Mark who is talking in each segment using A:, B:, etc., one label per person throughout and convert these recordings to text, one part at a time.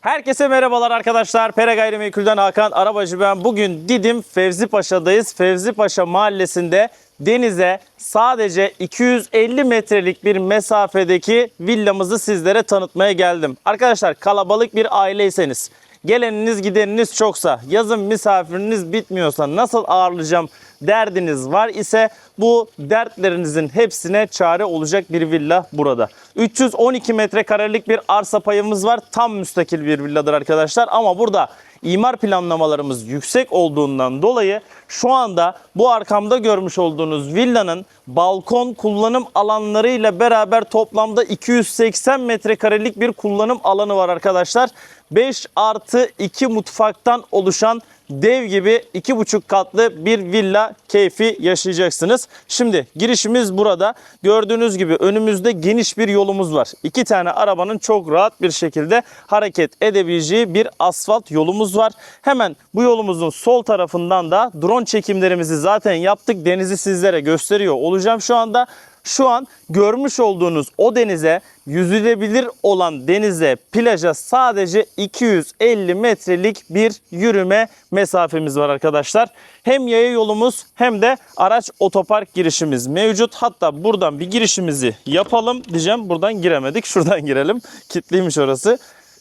A: Herkese merhabalar arkadaşlar. Pere Gayrimenkul'den Hakan Arabacı ben. Bugün Didim Fevzi Paşa'dayız. Fevzi Paşa mahallesinde denize sadece 250 metrelik bir mesafedeki villamızı sizlere tanıtmaya geldim. Arkadaşlar kalabalık bir aileyseniz, geleniniz gideniniz çoksa, yazın misafiriniz bitmiyorsa nasıl ağırlayacağım derdiniz var ise bu dertlerinizin hepsine çare olacak bir villa burada. 312 metrekarelik bir arsa payımız var. Tam müstakil bir villadır arkadaşlar ama burada imar planlamalarımız yüksek olduğundan dolayı şu anda bu arkamda görmüş olduğunuz villanın balkon kullanım alanlarıyla beraber toplamda 280 metrekarelik bir kullanım alanı var arkadaşlar. 5 artı 2 mutfaktan oluşan dev gibi iki buçuk katlı bir villa keyfi yaşayacaksınız. Şimdi girişimiz burada. Gördüğünüz gibi önümüzde geniş bir yolumuz var. İki tane arabanın çok rahat bir şekilde hareket edebileceği bir asfalt yolumuz var. Hemen bu yolumuzun sol tarafından da drone çekimlerimizi zaten yaptık. Denizi sizlere gösteriyor olacağım şu anda. Şu an görmüş olduğunuz o denize yüzülebilir olan denize plaja sadece 250 metrelik bir yürüme mesafemiz var arkadaşlar. Hem yaya yolumuz hem de araç otopark girişimiz mevcut. Hatta buradan bir girişimizi yapalım diyeceğim. Buradan giremedik. Şuradan girelim. Kitliymiş orası.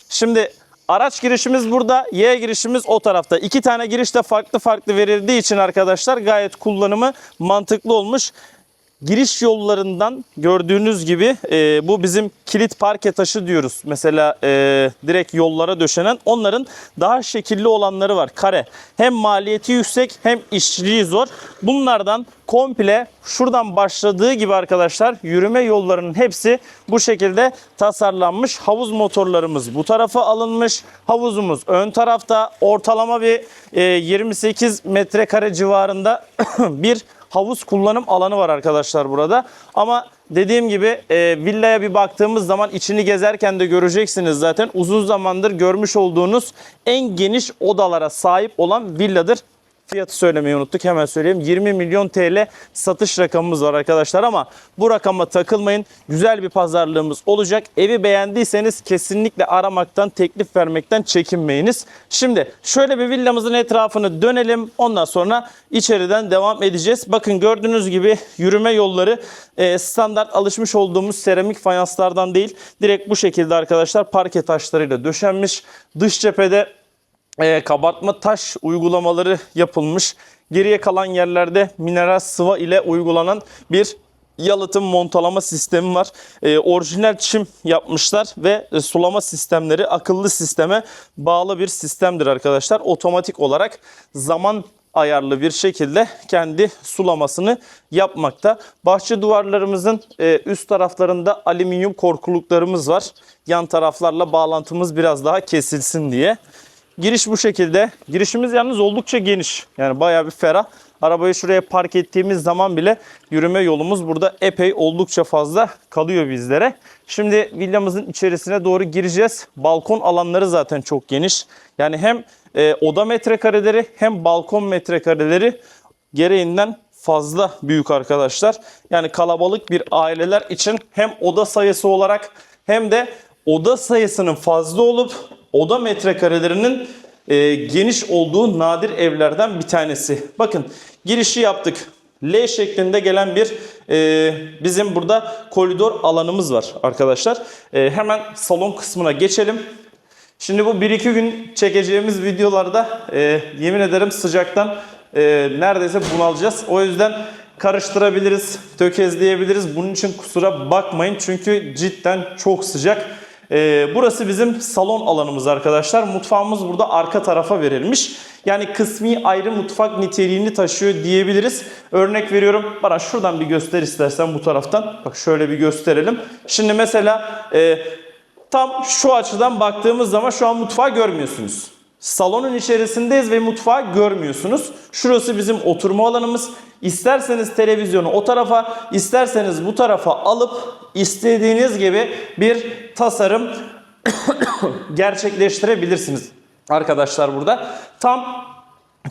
A: Şimdi Araç girişimiz burada, yaya girişimiz o tarafta. İki tane giriş de farklı farklı verildiği için arkadaşlar gayet kullanımı mantıklı olmuş. Giriş yollarından gördüğünüz gibi e, bu bizim kilit parke taşı diyoruz. Mesela e, direkt yollara döşenen onların daha şekilli olanları var kare. Hem maliyeti yüksek hem işçiliği zor. Bunlardan komple şuradan başladığı gibi arkadaşlar yürüme yollarının hepsi bu şekilde tasarlanmış. Havuz motorlarımız bu tarafa alınmış. Havuzumuz ön tarafta ortalama bir e, 28 metrekare civarında bir havuz kullanım alanı var arkadaşlar burada. Ama dediğim gibi e, villaya bir baktığımız zaman içini gezerken de göreceksiniz zaten. Uzun zamandır görmüş olduğunuz en geniş odalara sahip olan villadır. Fiyatı söylemeyi unuttuk hemen söyleyeyim. 20 milyon TL satış rakamımız var arkadaşlar ama bu rakama takılmayın. Güzel bir pazarlığımız olacak. Evi beğendiyseniz kesinlikle aramaktan, teklif vermekten çekinmeyiniz. Şimdi şöyle bir villamızın etrafını dönelim. Ondan sonra içeriden devam edeceğiz. Bakın gördüğünüz gibi yürüme yolları e, standart alışmış olduğumuz seramik fayanslardan değil. Direkt bu şekilde arkadaşlar parke taşlarıyla döşenmiş. Dış cephede e, kabartma taş uygulamaları yapılmış. Geriye kalan yerlerde mineral sıva ile uygulanan bir yalıtım montalama sistemi var. E, orijinal çim yapmışlar ve e, sulama sistemleri akıllı sisteme bağlı bir sistemdir arkadaşlar. Otomatik olarak zaman ayarlı bir şekilde kendi sulamasını yapmakta. Bahçe duvarlarımızın e, üst taraflarında alüminyum korkuluklarımız var. Yan taraflarla bağlantımız biraz daha kesilsin diye. Giriş bu şekilde. Girişimiz yalnız oldukça geniş. Yani bayağı bir ferah. Arabayı şuraya park ettiğimiz zaman bile yürüme yolumuz burada epey oldukça fazla kalıyor bizlere. Şimdi villamızın içerisine doğru gireceğiz. Balkon alanları zaten çok geniş. Yani hem e, oda metrekareleri hem balkon metrekareleri gereğinden fazla büyük arkadaşlar. Yani kalabalık bir aileler için hem oda sayısı olarak hem de oda sayısının fazla olup oda metrekarelerinin e, geniş olduğu nadir evlerden bir tanesi. Bakın girişi yaptık. L şeklinde gelen bir e, bizim burada koridor alanımız var arkadaşlar. E, hemen salon kısmına geçelim. Şimdi bu 1-2 gün çekeceğimiz videolarda e, yemin ederim sıcaktan e, neredeyse bunalacağız. O yüzden karıştırabiliriz, tökezleyebiliriz. Bunun için kusura bakmayın çünkü cidden çok sıcak. Ee, burası bizim salon alanımız arkadaşlar. Mutfağımız burada arka tarafa verilmiş. Yani kısmi ayrı mutfak niteliğini taşıyor diyebiliriz. Örnek veriyorum. Bana şuradan bir göster istersen bu taraftan. Bak şöyle bir gösterelim. Şimdi mesela e, tam şu açıdan baktığımız zaman şu an mutfağı görmüyorsunuz. Salonun içerisindeyiz ve mutfağı görmüyorsunuz. Şurası bizim oturma alanımız. İsterseniz televizyonu o tarafa, isterseniz bu tarafa alıp istediğiniz gibi bir tasarım gerçekleştirebilirsiniz. Arkadaşlar burada tam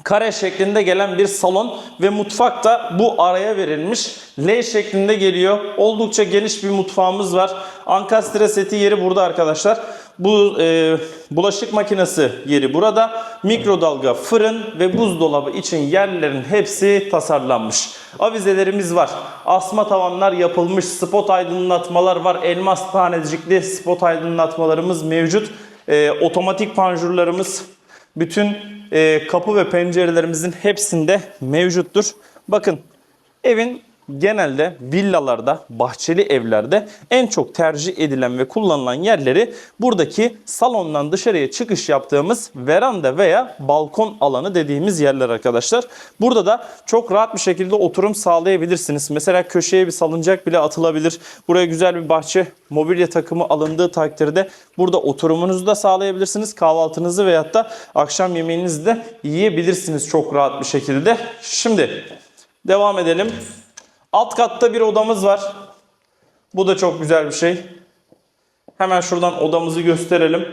A: kare şeklinde gelen bir salon ve mutfak da bu araya verilmiş. L şeklinde geliyor. Oldukça geniş bir mutfağımız var. Ankastre seti yeri burada arkadaşlar. Bu e, bulaşık makinesi yeri burada. Mikrodalga, fırın ve buzdolabı için yerlerin hepsi tasarlanmış. Avizelerimiz var. Asma tavanlar yapılmış. Spot aydınlatmalar var. Elmas tanecikli spot aydınlatmalarımız mevcut. E, otomatik panjurlarımız bütün e, kapı ve pencerelerimizin hepsinde mevcuttur. Bakın evin genelde villalarda, bahçeli evlerde en çok tercih edilen ve kullanılan yerleri buradaki salondan dışarıya çıkış yaptığımız veranda veya balkon alanı dediğimiz yerler arkadaşlar. Burada da çok rahat bir şekilde oturum sağlayabilirsiniz. Mesela köşeye bir salıncak bile atılabilir. Buraya güzel bir bahçe mobilya takımı alındığı takdirde burada oturumunuzu da sağlayabilirsiniz. Kahvaltınızı veyahut da akşam yemeğinizi de yiyebilirsiniz çok rahat bir şekilde. Şimdi devam edelim. Alt katta bir odamız var. Bu da çok güzel bir şey. Hemen şuradan odamızı gösterelim.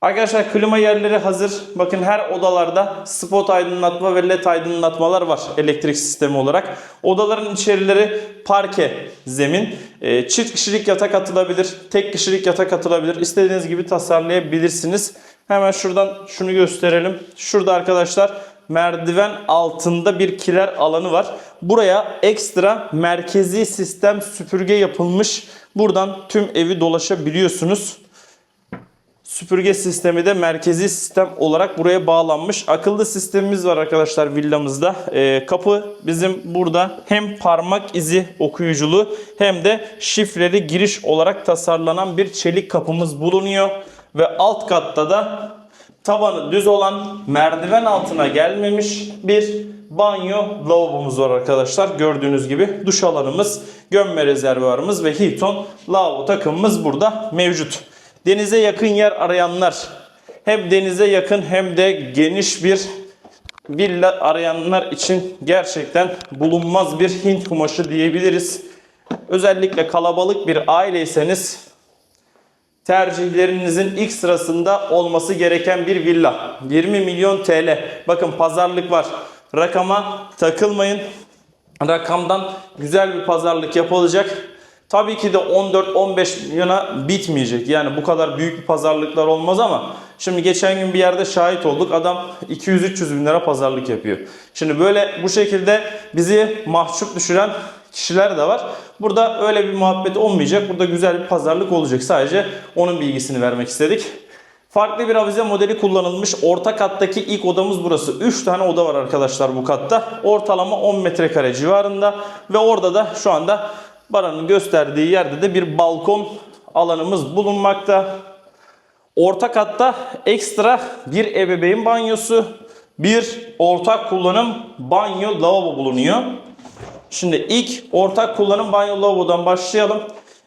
A: Arkadaşlar klima yerleri hazır. Bakın her odalarda spot aydınlatma ve led aydınlatmalar var elektrik sistemi olarak. Odaların içerileri parke zemin. Ee, Çift kişilik yatak atılabilir. Tek kişilik yatak atılabilir. İstediğiniz gibi tasarlayabilirsiniz. Hemen şuradan şunu gösterelim. Şurada arkadaşlar merdiven altında bir kiler alanı var. Buraya ekstra merkezi sistem süpürge yapılmış. Buradan tüm evi dolaşabiliyorsunuz. Süpürge sistemi de merkezi sistem olarak buraya bağlanmış. Akıllı sistemimiz var arkadaşlar villamızda. Ee, kapı bizim burada hem parmak izi okuyuculu hem de şifreli giriş olarak tasarlanan bir çelik kapımız bulunuyor. Ve alt katta da tavanı düz olan merdiven altına gelmemiş bir banyo lavabomuz var arkadaşlar. Gördüğünüz gibi duş alanımız, gömme rezervuarımız ve Hilton lavabo takımımız burada mevcut. Denize yakın yer arayanlar hem denize yakın hem de geniş bir villa arayanlar için gerçekten bulunmaz bir Hint kumaşı diyebiliriz. Özellikle kalabalık bir aileyseniz tercihlerinizin ilk sırasında olması gereken bir villa. 20 milyon TL. Bakın pazarlık var. Rakama takılmayın. Rakamdan güzel bir pazarlık yapılacak. Tabii ki de 14-15 milyona bitmeyecek. Yani bu kadar büyük bir pazarlıklar olmaz ama şimdi geçen gün bir yerde şahit olduk. Adam 200-300 bin lira pazarlık yapıyor. Şimdi böyle bu şekilde bizi mahcup düşüren kişiler de var. Burada öyle bir muhabbet olmayacak. Burada güzel bir pazarlık olacak. Sadece onun bilgisini vermek istedik. Farklı bir avize modeli kullanılmış. Orta kattaki ilk odamız burası. 3 tane oda var arkadaşlar bu katta. Ortalama 10 metrekare civarında. Ve orada da şu anda Baran'ın gösterdiği yerde de bir balkon alanımız bulunmakta. Orta katta ekstra bir ebeveyn banyosu, bir ortak kullanım banyo lavabo bulunuyor. Şimdi ilk ortak kullanım banyo lavabodan başlayalım.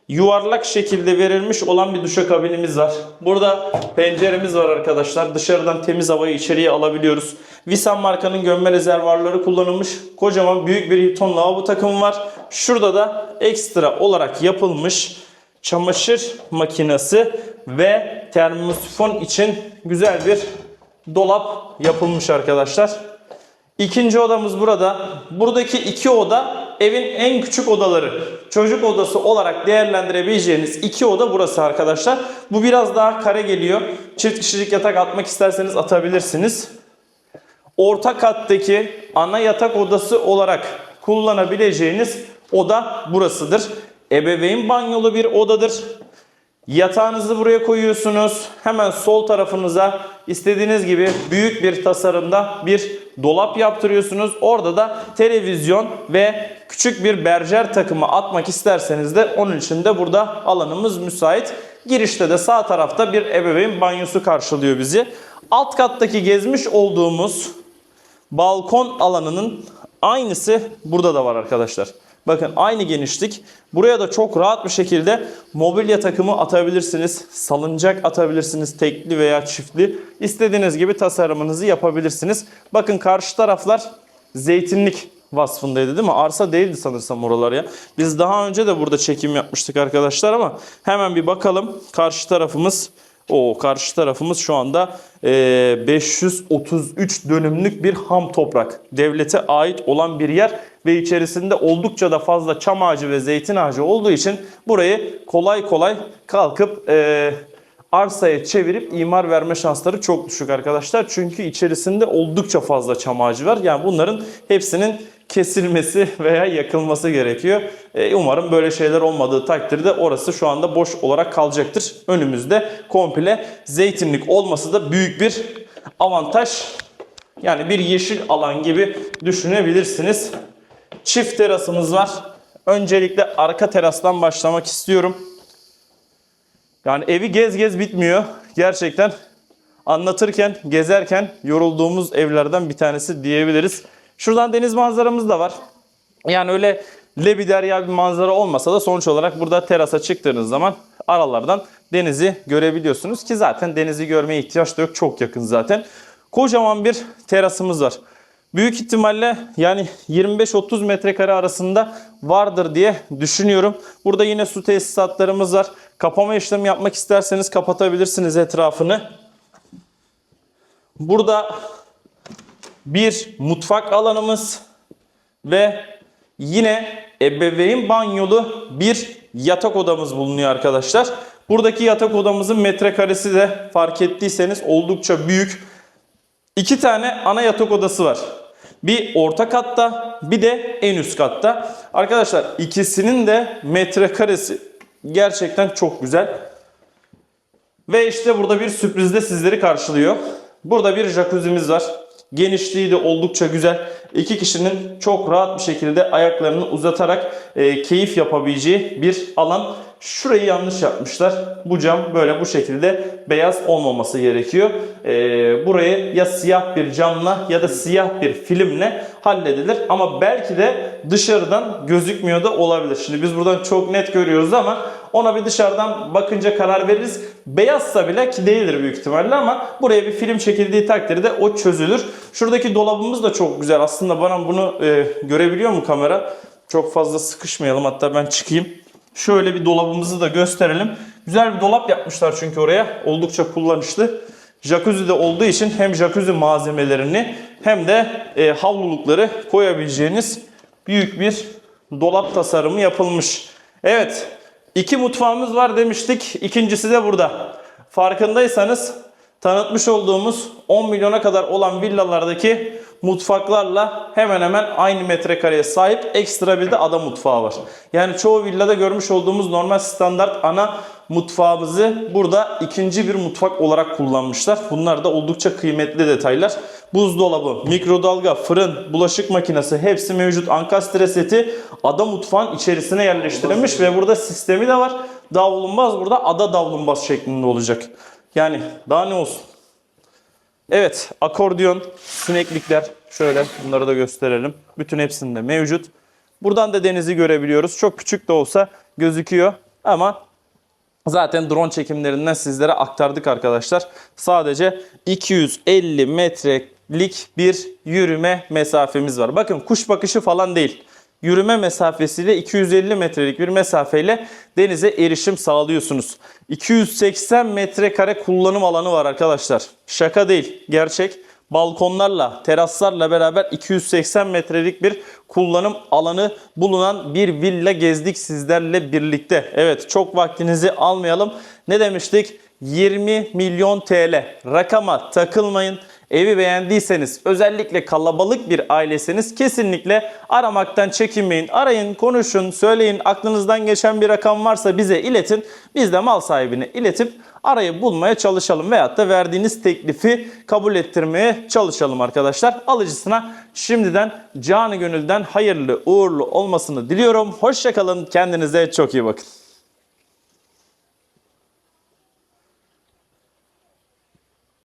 A: Yuvarlak şekilde verilmiş olan bir duşakabinimiz var. Burada penceremiz var arkadaşlar. Dışarıdan temiz havayı içeriye alabiliyoruz. Visan markanın gömme rezervuarları kullanılmış. Kocaman büyük bir Hilton lavabo takımı var. Şurada da ekstra olarak yapılmış çamaşır makinesi ve termosifon için güzel bir dolap yapılmış arkadaşlar. İkinci odamız burada. Buradaki iki oda evin en küçük odaları. Çocuk odası olarak değerlendirebileceğiniz iki oda burası arkadaşlar. Bu biraz daha kare geliyor. Çift kişilik yatak atmak isterseniz atabilirsiniz. Orta kattaki ana yatak odası olarak kullanabileceğiniz oda burasıdır. Ebeveyn banyolu bir odadır. Yatağınızı buraya koyuyorsunuz. Hemen sol tarafınıza istediğiniz gibi büyük bir tasarımda bir dolap yaptırıyorsunuz. Orada da televizyon ve küçük bir berjer takımı atmak isterseniz de onun için de burada alanımız müsait. Girişte de sağ tarafta bir ebeveyn banyosu karşılıyor bizi. Alt kattaki gezmiş olduğumuz balkon alanının aynısı burada da var arkadaşlar. Bakın aynı genişlik. Buraya da çok rahat bir şekilde mobilya takımı atabilirsiniz. Salıncak atabilirsiniz tekli veya çiftli. İstediğiniz gibi tasarımınızı yapabilirsiniz. Bakın karşı taraflar zeytinlik vasfındaydı değil mi? Arsa değildi sanırsam oralar ya. Biz daha önce de burada çekim yapmıştık arkadaşlar ama hemen bir bakalım. Karşı tarafımız o karşı tarafımız şu anda e, 533 dönümlük bir ham toprak. Devlete ait olan bir yer ve içerisinde oldukça da fazla çam ağacı ve zeytin ağacı olduğu için burayı kolay kolay kalkıp e, arsaya çevirip imar verme şansları çok düşük arkadaşlar. Çünkü içerisinde oldukça fazla çam ağacı var. Yani bunların hepsinin kesilmesi veya yakılması gerekiyor. E, umarım böyle şeyler olmadığı takdirde orası şu anda boş olarak kalacaktır. Önümüzde komple zeytinlik olması da büyük bir avantaj. Yani bir yeşil alan gibi düşünebilirsiniz. Çift terasımız var. Öncelikle arka terastan başlamak istiyorum. Yani evi gez gez bitmiyor. Gerçekten anlatırken, gezerken yorulduğumuz evlerden bir tanesi diyebiliriz. Şuradan deniz manzaramız da var. Yani öyle lebiderya bir manzara olmasa da sonuç olarak burada terasa çıktığınız zaman aralardan denizi görebiliyorsunuz ki zaten denizi görmeye ihtiyaç da yok. Çok yakın zaten. Kocaman bir terasımız var. Büyük ihtimalle yani 25-30 metrekare arasında vardır diye düşünüyorum. Burada yine su tesisatlarımız var. Kapama işlemi yapmak isterseniz kapatabilirsiniz etrafını. Burada bir mutfak alanımız ve yine ebeveyn banyolu bir yatak odamız bulunuyor arkadaşlar. Buradaki yatak odamızın metrekaresi de fark ettiyseniz oldukça büyük. İki tane ana yatak odası var. Bir orta katta bir de en üst katta. Arkadaşlar ikisinin de metrekaresi gerçekten çok güzel. Ve işte burada bir sürpriz de sizleri karşılıyor. Burada bir jacuzzi'miz var. Genişliği de oldukça güzel. İki kişinin çok rahat bir şekilde ayaklarını uzatarak e, keyif yapabileceği bir alan. Şurayı yanlış yapmışlar. Bu cam böyle bu şekilde beyaz olmaması gerekiyor. E, burayı ya siyah bir camla ya da siyah bir filmle halledilir. Ama belki de dışarıdan gözükmüyor da olabilir. Şimdi biz buradan çok net görüyoruz ama ona bir dışarıdan bakınca karar veririz. Beyazsa bile ki değildir büyük ihtimalle ama buraya bir film çekildiği takdirde o çözülür. Şuradaki dolabımız da çok güzel. Aslında bana bunu e, görebiliyor mu kamera? Çok fazla sıkışmayalım. Hatta ben çıkayım. Şöyle bir dolabımızı da gösterelim. Güzel bir dolap yapmışlar çünkü oraya. Oldukça kullanışlı. Jacuzzi de olduğu için hem jacuzzi malzemelerini hem de e, havlulukları koyabileceğiniz büyük bir dolap tasarımı yapılmış. Evet, iki mutfağımız var demiştik. İkincisi de burada. Farkındaysanız tanıtmış olduğumuz 10 milyona kadar olan villalardaki mutfaklarla hemen hemen aynı metrekareye sahip ekstra bir de ada mutfağı var. Yani çoğu villada görmüş olduğumuz normal standart ana mutfağımızı burada ikinci bir mutfak olarak kullanmışlar. Bunlar da oldukça kıymetli detaylar. Buzdolabı, mikrodalga, fırın, bulaşık makinesi hepsi mevcut. Ankastre seti ada mutfağın içerisine yerleştirilmiş ve burada sistemi de var. Davlumbaz burada ada davlumbaz şeklinde olacak. Yani daha ne olsun. Evet, akordiyon, sineklikler şöyle bunları da gösterelim. Bütün hepsinde mevcut. Buradan da denizi görebiliyoruz. Çok küçük de olsa gözüküyor ama zaten drone çekimlerinden sizlere aktardık arkadaşlar. Sadece 250 metrelik bir yürüme mesafemiz var. Bakın kuş bakışı falan değil. Yürüme mesafesiyle 250 metrelik bir mesafeyle denize erişim sağlıyorsunuz. 280 metrekare kullanım alanı var arkadaşlar. Şaka değil, gerçek. Balkonlarla, teraslarla beraber 280 metrelik bir kullanım alanı bulunan bir villa gezdik sizlerle birlikte. Evet, çok vaktinizi almayalım. Ne demiştik? 20 milyon TL. Rakama takılmayın. Evi beğendiyseniz özellikle kalabalık bir aileseniz kesinlikle aramaktan çekinmeyin. Arayın, konuşun, söyleyin. Aklınızdan geçen bir rakam varsa bize iletin. Biz de mal sahibine iletip arayı bulmaya çalışalım. Veyahut da verdiğiniz teklifi kabul ettirmeye çalışalım arkadaşlar. Alıcısına şimdiden canı gönülden hayırlı uğurlu olmasını diliyorum. Hoşçakalın. Kendinize çok iyi bakın.